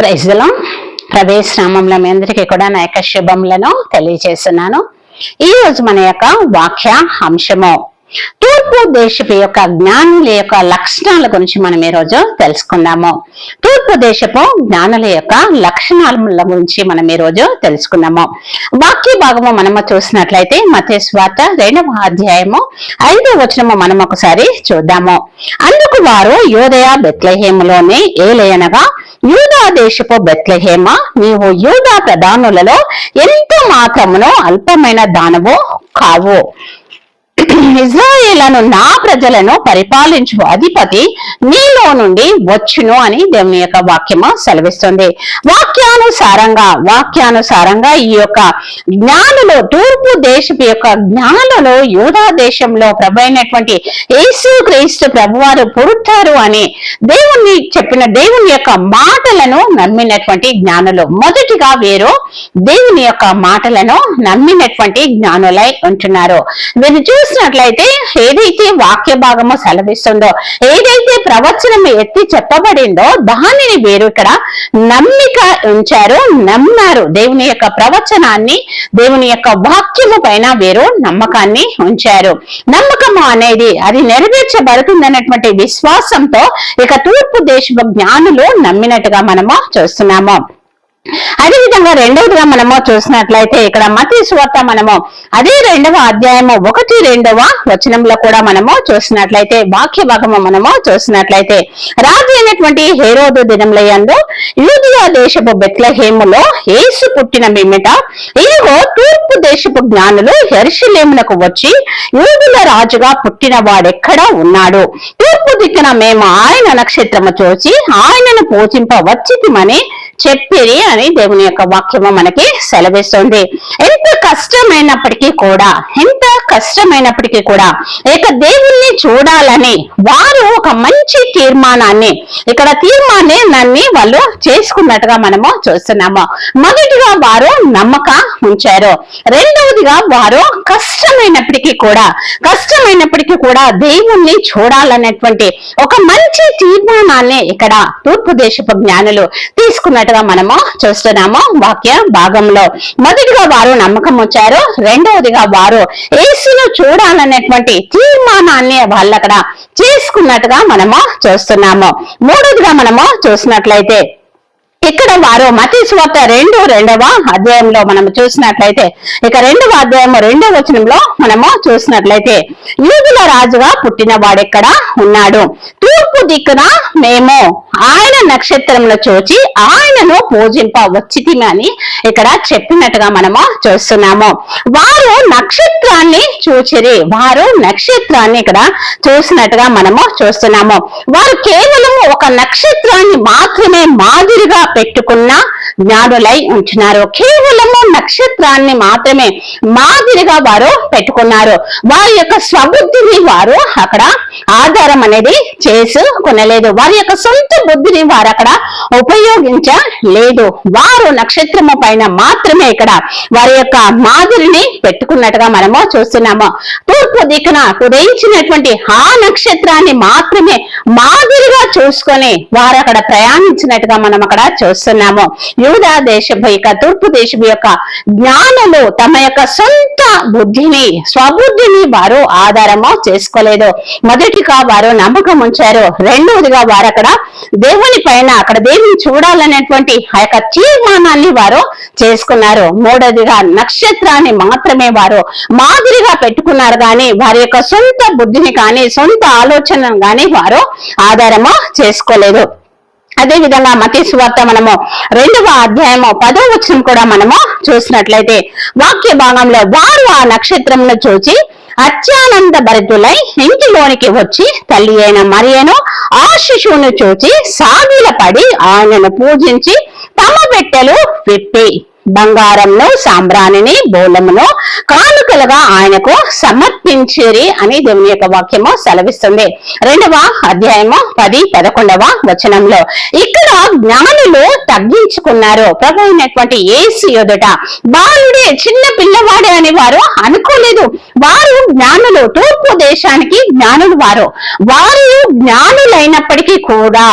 ప్రైజ్లో ప్రవేశ నామంలో మీ అందరికీ కూడా నా యొక్క శుభములను తెలియజేస్తున్నాను. ఈ రోజు మన యొక్క వాక్య అంశము. తూర్పు దేశపు యొక్క జ్ఞానుల యొక్క లక్షణాల గురించి మనం ఈ రోజు తెలుసుకుందాము. తూర్పు దేశపు జ్ఞానుల యొక్క లక్షణాల గురించి మనం ఈ రోజు తెలుసుకుందాము. వాక్య భాగము మనము చూసినట్లయితే మతే స్వార్త రెండవ అధ్యాయము ఐదో వచనము మనం ఒకసారి చూద్దాము. అందుకు వారు యోదయ బెత్లహేమలోనే ఏలయనగా యూదా దేశపు బెత్లహేమ నీవు యూదా ప్రధానులలో ఎంత మాత్రమునో అల్పమైన దానవు కావు. ఇజ్రాయేలను నా ప్రజలను పరిపాలించు అధిపతి నీలో నుండి వచ్చును అని దేవుని యొక్క వాక్యము సెలవిస్తుంది. వాక్యానుసారంగా వాక్యానుసారంగా ఈ యొక్క జ్ఞానులు తూర్పు దేశపు యొక్క జ్ఞానులు యూదా దేశంలో ప్రభైనటువంటి యేసు క్రీస్తు ప్రభువారు పుడతారు అని దేవుణ్ణి చెప్పిన దేవుని యొక్క మాటలను నమ్మినటువంటి జ్ఞానులు. మొదటిగా వీరు దేవుని యొక్క మాటలను నమ్మినటువంటి జ్ఞానులై ఉంటున్నారు. వీరు చూసి చూసినట్లయితే ఏదైతే వాక్య భాగము సెలవిస్తుందో ఏదైతే ప్రవచనం ఎత్తి చెప్పబడిందో దానిని వీరు ఇక్కడ నమ్మిక ఉంచారు నమ్మారు. దేవుని యొక్క ప్రవచనాన్ని దేవుని యొక్క వాక్యము పైన వీరు నమ్మకాన్ని ఉంచారు. నమ్మకము అనేది అది నెరవేర్చబడుతుందన్నటువంటి విశ్వాసంతో ఇక తూర్పు దేశపు జ్ఞానులు నమ్మినట్టుగా మనము చూస్తున్నాము. అదేవిధంగా రెండవదిగా మనము చూసినట్లయితే ఇక్కడ మతి సువార్త మనము అదే రెండవ అధ్యాయము ఒకటి రెండవ వచనంలో కూడా మనము చూసినట్లయితే వాక్య భాగము మనము చూసినట్లయితే రాజు అయినటువంటి హేరోదు దినములయందు యూదియా దేశపు బెత్లహేములో ఏసు పుట్టిన మిమ్మిట ఇదిగో తూర్పు దేశపు జ్ఞానులు ఎరుషలేమునకు వచ్చి యూదుల రాజుగా పుట్టిన వాడెక్కడ ఉన్నాడు. తూర్పు దిక్కున మేము ఆయన నక్షత్రము చూసి ఆయనను పూజింప వచ్చితిమని చెప్పిరి అని దేవుని యొక్క వాక్యము మనకి సెలవిస్తుంది. ఎంత కష్టమైనప్పటికీ కూడా ఎంత కష్టమైనప్పటికీ కూడా ఇక దేవుణ్ణి చూడాలని వారు ఒక మంచి తీర్మానాన్ని ఇక్కడ తీర్మానాన్ని వాళ్ళు చేసుకున్నట్టుగా మనము చూస్తున్నాము. మొదటిగా వారు నమ్మక ఉంచారు. రెండవదిగా వారు కష్టమైనప్పటికీ కూడా కష్టమైనప్పటికీ కూడా దేవుణ్ణి చూడాలనేటువంటి ఒక మంచి తీర్మానాన్ని ఇక్కడ తూర్పు దేశపు జ్ఞానులు తీసుకున్నట్టు తీసుకున్నట్టుగా మనము చూస్తున్నాము వాక్య భాగంలో. మొదటిగా వారు నమ్మకం వచ్చారు రెండవదిగా వారు ఏసును చూడాలనేటువంటి తీర్మానాన్ని వాళ్ళు అక్కడ చేసుకున్నట్టుగా మనము చూస్తున్నాము. మూడవదిగా మనము చూసినట్లయితే ఇక్కడ వారు మతి స్వార్త రెండు రెండవ అధ్యాయంలో మనం చూసినట్లయితే ఇక రెండవ అధ్యాయము రెండవ వచనంలో మనము చూసినట్లయితే యూదుల రాజుగా పుట్టిన వాడెక్కడ ఉన్నాడు? తూర్పు దిక్కున మేము ఆయన నక్షత్రంలో చూచి ఆయనను పూజింప వచ్చితిమి అని ఇక్కడ చెప్పినట్టుగా మనము చూస్తున్నాము. వారు నక్షత్రాన్ని చూచిరి. వారు నక్షత్రాన్ని ఇక్కడ చూసినట్టుగా మనము చూస్తున్నాము. వారు కేవలం ఒక నక్షత్రాన్ని మాత్రమే మాదిరిగా పెట్టుకున్న జ్ఞానులై ఉంచినారు. కేవలము నక్షత్రాన్ని మాత్రమే మాదిరిగా వారు పెట్టుకున్నారు. వారి యొక్క స్వబుద్ధిని వారు అక్కడ ఆధారం అనేది చేసుకునలేదు. వారి యొక్క సొంత బుద్ధిని వారు అక్కడ ఉపయోగించలేదు. వారు నక్షత్రము పైన మాత్రమే ఇక్కడ వారి యొక్క మాదిరిని పెట్టుకున్నట్టుగా మనము చూస్తున్నాము. తూర్పు దిక్కున ఉదయించినటువంటి ఆ నక్షత్రాన్ని మాత్రమే మాదిరిగా చూసుకొని వారు అక్కడ ప్రయాణించినట్టుగా మనం అక్కడ చూస్తున్నాము. యూదా దేశపు యొక్క తూర్పు దేశపు యొక్క జ్ఞానులు తమ యొక్క సొంత బుద్ధిని స్వబుద్ధిని వారు ఆధారము చేసుకోలేదు. మొదటిగా వారు నమ్మకం ఉంచారు. రెండవదిగా వారు అక్కడ దేవుని పైన అక్కడ దేవుని చూడాలనేటువంటి ఆ యొక్క తీర్మానాన్ని వారు చేసుకున్నారు. మూడవదిగా నక్షత్రాన్ని మాత్రమే వారు మాదిరిగా పెట్టుకున్నారు కానీ వారి యొక్క సొంత బుద్ధిని కానీ సొంత ఆలోచనను కానీ వారు ఆధారము చేసుకోలేదు. అదే విధంగా మతి మనము రెండవ అధ్యాయము పదో వచనం కూడా మనము చూసినట్లయితే వాక్య భాగంలో వారు ఆ నక్షత్రమును చూచి అత్యానంద భరితులై ఇంటిలోనికి వచ్చి తల్లి అయిన మరియను ఆ శిశువును చూచి సాగిలపడి ఆయనను పూజించి తమ పెట్టెలు విప్పి బంగారంను సాంబ్రాణిని బోలమును కానుకలుగా ఆయనకు సమర్పించిరి అని దేవుని యొక్క వాక్యము సెలవిస్తుంది. రెండవ అధ్యాయము పది పదకొండవ వచనంలో ఇక్కడ జ్ఞానులు తగ్గించుకున్నారు. ప్రభు అయినటువంటి ఏసు ఎదుట బాలుడే చిన్న పిల్లవాడే అని వారు అనుకోలేదు. వారు జ్ఞానులు తూర్పు దేశానికి జ్ఞానులు వారు. వారు జ్ఞానులైనప్పటికీ కూడా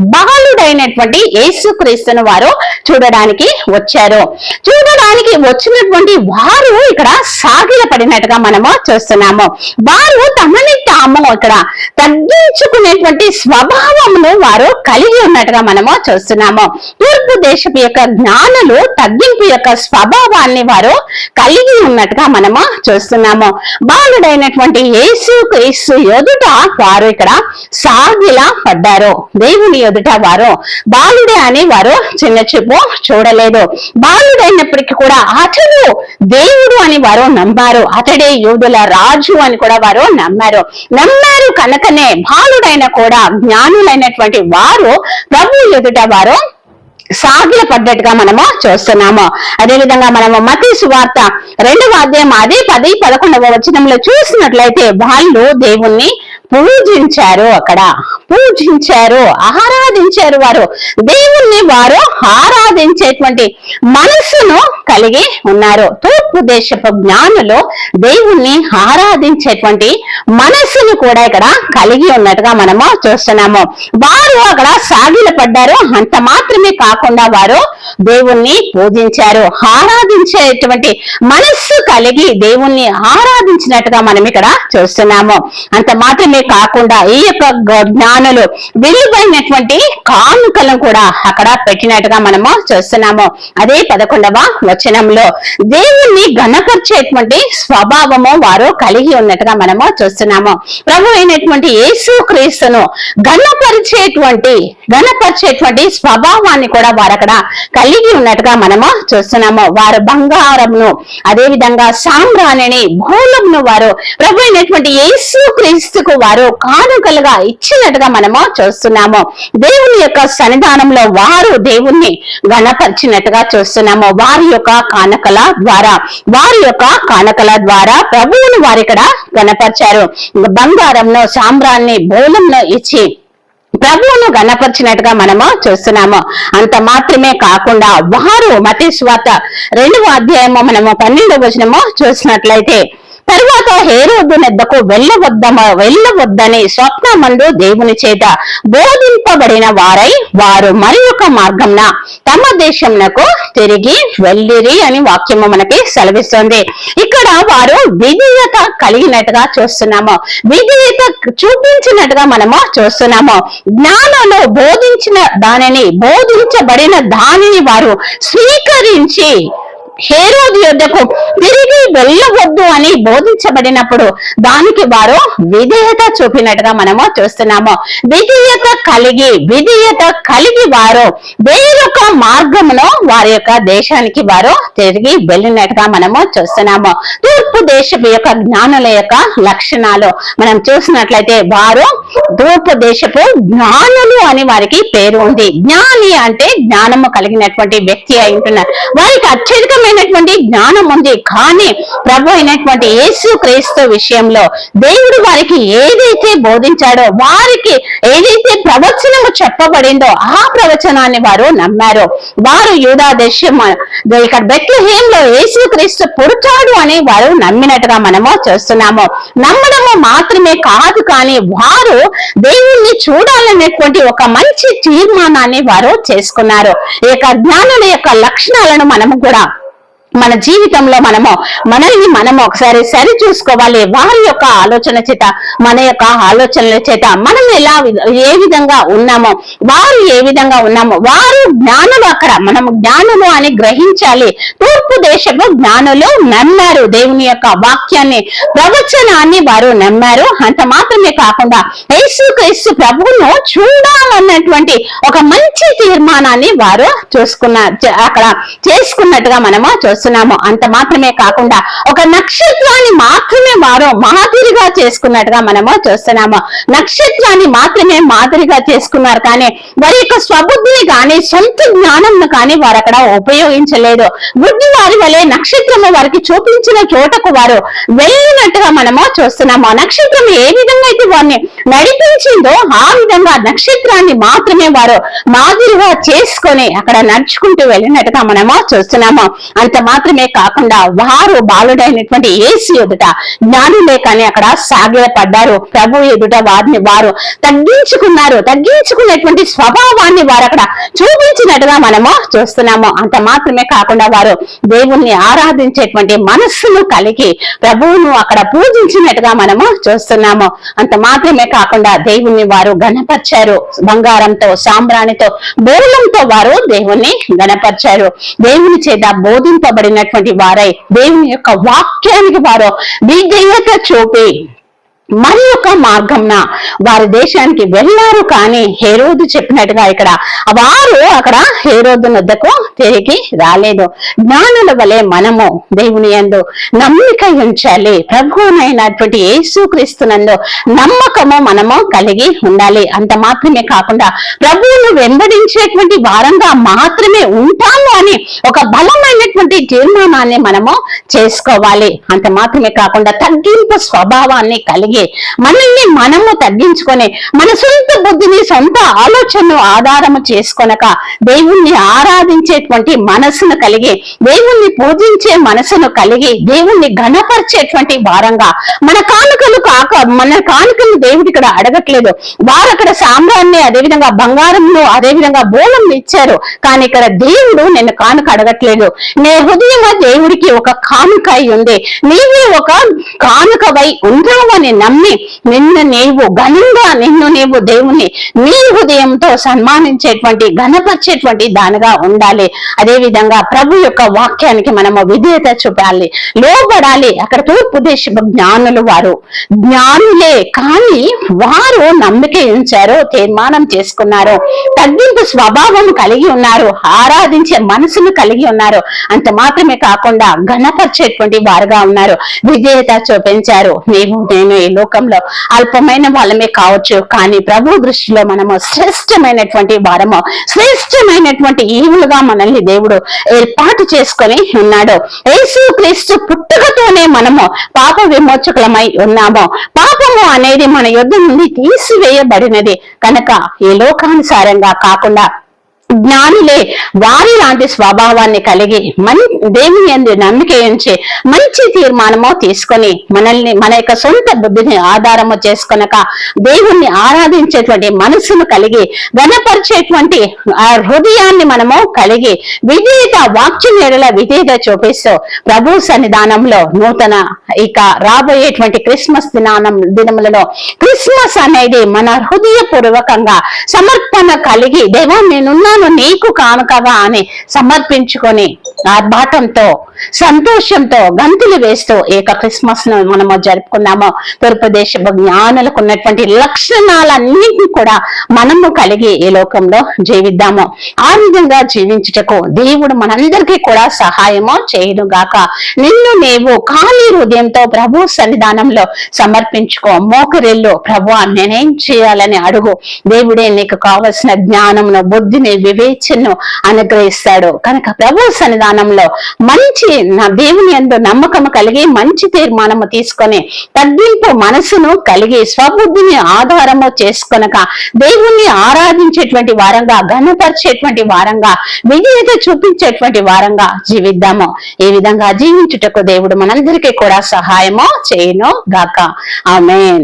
బాలుడైనటువంటి యేసుక్రీస్తును వారు చూడడానికి వచ్చారు. చూడడానికి వచ్చినటువంటి వారు ఇక్కడ సాగిల పడినట్టుగా మనము చూస్తున్నాము. వారు తమని తాము ఇక్కడ తగ్గించుకునేటువంటి స్వభావమును వారు కలిగి ఉన్నట్టుగా మనము చూస్తున్నాము. తూర్పు దేశపు యొక్క జ్ఞానులు తగ్గింపు యొక్క స్వభావాన్ని వారు కలిగి ఉన్నట్టుగా మనము చూస్తున్నాము. బాలుడైనటువంటి యేసు క్రీస్తు ఎదుట వారు ఇక్కడ సాగిలా పడ్డారు. దేవుని ఎదుట వారు బాలుడే అని వారు చిన్న చూపు చూడలేదు. బాలుడైనప్పటికీ కూడా అతడు దేవుడు అని వారు నమ్మారు. అతడే యోధుల రాజు అని కూడా వారు నమ్మారు. నమ్మారు కనుకనే బాలుడైన కూడా జ్ఞానులైనటువంటి వారు ప్రభు ఎదుట వారు సాగిల పడ్డట్టుగా మనము చూస్తున్నాము. అదేవిధంగా మనము మతి సువార్త రెండవ అధ్యాయం అదే పది పదకొండవ వచనంలో చూసినట్లయితే వాళ్ళు దేవుణ్ణి పూజించారు అక్కడ. పూజించారు ఆరాధించారు వారు. దేవుణ్ణి వారు ఆరాధించేటువంటి మనస్సును కలిగి ఉన్నారు. తూర్పు దేశపు జ్ఞానులు దేవుణ్ణి ఆరాధించేటువంటి మనస్సును కూడా ఇక్కడ కలిగి ఉన్నట్టుగా మనము చూస్తున్నాము. వారు అక్కడ సాగిల పడ్డారు. అంత మాత్రమే కాకుండా వారు దేవుణ్ణి పూజించారు. ఆరాధించేటువంటి మనస్సు కలిగి దేవుణ్ణి ఆరాధించినట్టుగా మనం ఇక్కడ చూస్తున్నాము. అంత మాత్రమే కాకుండా ఈ యొక్క జ్ఞానులు విలువైనటువంటి కానుకలను కూడా అక్కడ పెట్టినట్టుగా మనము చూస్తున్నాము. అదే పదకొండవ వచనంలో దేవుణ్ణి గణపరిచేటువంటి స్వభావము వారు కలిగి ఉన్నట్టుగా మనము చూస్తున్నాము. ప్రభు అయినటువంటి యేసు క్రీస్తును గణపరిచేటువంటి ఘనపరిచేటువంటి స్వభావాన్ని కూడా వారు అక్కడ కలిగి ఉన్నట్టుగా మనము చూస్తున్నాము. వారు బంగారంను అదే విధంగా సాంబ్రాణిని భూలమును వారు ప్రభు అయినటువంటి యేసు క్రీస్తుకు వారు కానుకలుగా ఇచ్చినట్టుగా మనము చూస్తున్నాము. దేవుని యొక్క సన్నిధానంలో వారు దేవుణ్ణి గణపరిచినట్టుగా చూస్తున్నాము. వారి యొక్క కానుకల ద్వారా వారి యొక్క కానకల ద్వారా ప్రభువును వారిక్కడ ఇక్కడ బంగారంలో బంగారంను సాంబ్రాన్ని బోలంను ఇచ్చి ప్రభువును గణపరిచినట్టుగా మనము చూస్తున్నాము. అంత మాత్రమే కాకుండా వారు మతి స్వాత రెండవ అధ్యాయము మనము పన్నెండవ వచనము చూసినట్లయితే తరువాత హేరోదు నెద్దకు వెళ్ళవద్దమ వెళ్ళవద్దని స్వప్నమందు దేవుని చేత బోధింపబడిన వారై వారు మరి ఒక మార్గంన తమ దేశంనకు తిరిగి వెళ్ళిరి అని వాక్యము మనకి సెలవిస్తుంది. ఇక్కడ వారు విధేయత కలిగినట్టుగా చూస్తున్నాము. విధేయత చూపించినట్టుగా మనము చూస్తున్నాము. జ్ఞానంలో బోధించిన దానిని బోధించబడిన దానిని వారు స్వీకరించి హేరోది యొద్దకు తిరిగి వెళ్ళవద్దు అని బోధించబడినప్పుడు దానికి వారు విధేయత చూపినట్టుగా మనము చూస్తున్నాము. విధేయత కలిగి విధేయత కలిగి వారు వేరొక మార్గములో వారి యొక్క దేశానికి వారు తిరిగి వెళ్ళినట్టుగా మనము చూస్తున్నాము. తూర్పు దేశపు యొక్క జ్ఞానుల యొక్క లక్షణాలు మనం చూసినట్లయితే వారు తూర్పు దేశపు జ్ఞానులు అని వారికి పేరు ఉంది. జ్ఞాని అంటే జ్ఞానము కలిగినటువంటి వ్యక్తి అయి ఉంటున్నారు. వారికి అద్భుతమైనటువంటి జ్ఞానం ఉంది. కానీ ప్రభు అయినటువంటి యేసు క్రీస్తు విషయంలో దేవుడు వారికి ఏదైతే బోధించాడో వారికి ఏదైతే ప్రవచనము చెప్పబడిందో ఆ ప్రవచనాన్ని వారు నమ్మారు. వారు యూదా దేశం ఇక్కడ బెత్లహేంలో యేసు క్రీస్తు పుడతాడు అని వారు నమ్మినట్టుగా మనము చూస్తున్నాము. నమ్మడము మాత్రమే కాదు కానీ వారు దేవుణ్ణి చూడాలనేటువంటి ఒక మంచి తీర్మానాన్ని వారు చేసుకున్నారు. ఈ యొక్క జ్ఞానుల యొక్క లక్షణాలను మనము కూడా మన జీవితంలో మనము మనల్ని మనము ఒకసారి సరి చూసుకోవాలి వారి యొక్క ఆలోచన చేత మన యొక్క ఆలోచనల చేత మనం ఎలా ఏ విధంగా ఉన్నామో వారు ఏ విధంగా ఉన్నామో వారు జ్ఞానం అక్కడ మనం జ్ఞానము అని గ్రహించాలి. తూర్పు దేశపు జ్ఞానులు నమ్మారు. దేవుని యొక్క వాక్యాన్ని ప్రవచనాన్ని వారు నమ్మారు. అంత మాత్రమే కాకుండా యేసు క్రీస్తు ప్రభువును చూడాలన్నటువంటి ఒక మంచి తీర్మానాన్ని వారు చూసుకున్న అక్కడ చేసుకున్నట్టుగా మనము చేస్తున్నాము అంత మాత్రమే కాకుండా ఒక నక్షత్రాన్ని మాత్రమే వారు మాదిరిగా చేసుకున్నట్టుగా మనము చూస్తున్నాము. నక్షత్రాన్ని మాత్రమే మాదిరిగా చేసుకున్నారు కానీ వారి యొక్క స్వబుద్ధిని కానీ సొంత జ్ఞానం కానీ వారు అక్కడ ఉపయోగించలేదు. బుద్ధి వారి వలె నక్షత్రము వారికి చూపించిన చోటకు వారు వెళ్ళినట్టుగా మనము చూస్తున్నాము. ఆ నక్షత్రం ఏ విధంగా అయితే వారిని నడిపించిందో ఆ విధంగా నక్షత్రాన్ని మాత్రమే వారు మాదిరిగా చేసుకొని అక్కడ నడుచుకుంటూ వెళ్ళినట్టుగా మనము చూస్తున్నాము. అంత మాత్రమే కాకుండా వారు బాలుడైనటువంటి ఏసు ఎదుట జ్ఞానులే కానీ అక్కడ సాగిలపడ్డారు. ప్రభు ఎదుట వారిని వారు తగ్గించుకున్నారు. తగ్గించుకున్నటువంటి స్వభావాన్ని వారు అక్కడ చూపించినట్టుగా మనము చూస్తున్నాము. అంత మాత్రమే కాకుండా వారు దేవుణ్ణి ఆరాధించేటువంటి మనస్సును కలిగి ప్రభువును అక్కడ పూజించినట్టుగా మనము చూస్తున్నాము. అంత మాత్రమే కాకుండా దేవుణ్ణి వారు గణపరిచారు బంగారంతో సాంబ్రాణితో బోలంతో వారు దేవుణ్ణి గణపరిచారు దేవుని చేత బోధింపబడినటువంటి వారై దేవుని యొక్క వాక్యానికి వారు. విధేయత చూపి. మరి ఒక మార్గంన వారి దేశానికి వెళ్ళారు కానీ హేరోదు చెప్పినట్టుగా ఇక్కడ వారు అక్కడ హేరోదు నొద్దకు తిరిగి రాలేదు. జ్ఞానుల వలె మనము దేవుని యందు నమ్మిక ఉంచాలి. ప్రభువునైనటువంటి యేసుక్రీస్తునందు నమ్మకము మనము కలిగి ఉండాలి. అంత మాత్రమే కాకుండా ప్రభువును వెంబడించేటువంటి వారంగా మాత్రమే ఉంటాము అని ఒక బలమైనటువంటి తీర్మానాన్ని మనము చేసుకోవాలి. అంత మాత్రమే కాకుండా తగ్గింపు స్వభావాన్ని కలిగి మనల్ని మనము తగ్గించుకొని మన సొంత బుద్ధిని సొంత ఆలోచనను ఆధారము చేసుకొనక దేవుణ్ణి ఆరాధించేటువంటి మనసును కలిగి దేవుణ్ణి పూజించే మనసును కలిగి దేవుణ్ణి ఘనపరిచేటువంటి వారంగా మన కానుకలు కాక మన కానుకలు దేవుడు ఇక్కడ అడగట్లేదు. వారు అక్కడ సామ్రాన్ని అదేవిధంగా బంగారంను అదేవిధంగా బోలం ఇచ్చారు. కానీ ఇక్కడ దేవుడు నేను కానుక అడగట్లేదు. నే హృదయంగా దేవుడికి ఒక కానుక అయి ఉంది. నీవే ఒక కానుకవై ఉన్నావని నమ్మి నిన్ను నీవు ఘనంగా నిన్ను నీవు దేవుని నీ హృదయంతో సన్మానించేటువంటి ఘనపరిచేటువంటి దానిగా ఉండాలి. అదే విధంగా ప్రభు యొక్క వాక్యానికి మనము విధేయత చూపాలి. లోబడాలి. అక్కడ తూర్పు దేశ జ్ఞానులు వారు. జ్ఞానులే కానీ వారు నమ్మిక ఉంచారు తీర్మానం చేసుకున్నారు తగ్గింపు స్వభావం కలిగి ఉన్నారు ఆరాధించే మనసును కలిగి ఉన్నారు. అంత మాత్రమే కాకుండా ఘనపరిచేటువంటి వారుగా ఉన్నారు. విధేయత చూపించారు. నీవు నేను ఈ లోకంలో అల్పమైన వాళ్ళమే కావచ్చు. కానీ ప్రభు దృష్టిలో మనము శ్రేష్టమైనటువంటి వారము శ్రేష్టమైనటువంటి ఈవులుగా మనల్ని దేవుడు ఏర్పాటు చేసుకొని ఉన్నాడు. యేసు క్రీస్తు పుట్టుకతోనే మనము పాప విమోచకులమై ఉన్నాము. పాపము అనేది మన యుద్ధం నుండి తీసివేయబడినది. కనుక ఈ లోకానుసారంగా కాకుండా జ్ఞానులే. వారి లాంటి స్వభావాన్ని కలిగి మన దేవుని అందు నమ్మిక ఉంచి మంచి తీర్మానము తీసుకొని మనల్ని మన యొక్క సొంత బుద్ధిని ఆధారము చేసుకొనక దేవుణ్ణి ఆరాధించేటువంటి మనసును కలిగి గణపరిచేటువంటి ఆ హృదయాన్ని మనము కలిగి విధేయత వాక్యం ఎడల విధేయత చూపిస్తూ ప్రభు సన్నిధానంలో నూతన ఇక రాబోయేటువంటి క్రిస్మస్ దినానం దినములలో క్రిస్మస్ అనేది మన హృదయపూర్వకంగా సమర్పణ కలిగి దేవా నేనున్నాను నీకు కానుకగా అని సమర్పించుకొని ఆర్భాటంతో సంతోషంతో గంతులు వేస్తూ ఏక క్రిస్మస్ను మనము జరుపుకున్నాము. తూర్పు జ్ఞానులకు ఉన్నటువంటి లక్షణాలన్నింటినీ కూడా మనము కలిగి ఈ లోకంలో జీవిద్దాము. ఆ విధంగా జీవించుటకు దేవుడు మనందరికీ కూడా సహాయము చేయను గాక నిన్ను నీవు ఖాళీ హృదయంతో ప్రభు సన్నిధానంలో సమర్పించుకో. మోకరిల్లు. ప్రభు నేనేం చేయాలని అడుగు. దేవుడే నీకు కావలసిన జ్ఞానమును బుద్ధిని వివేచను అనుగ్రహిస్తాడు. కనుక ప్రభు సన్నిధానంలో మంచి నా దేవుని ఎందు నమ్మకము కలిగి మంచి తీర్మానము తీసుకొని తగ్గింపు మనసును కలిగి స్వబుద్ధిని ఆధారము చేసుకొనక దేవుణ్ణి ఆరాధించేటువంటి వారంగా ఘనపరిచేటువంటి వారంగా విజయత చూపించేటువంటి వారంగా జీవిద్దాము. ఈ విధంగా జీవించుటకు దేవుడు మనందరికీ కూడా సహాయము చేయను గాక. ఆమెన్.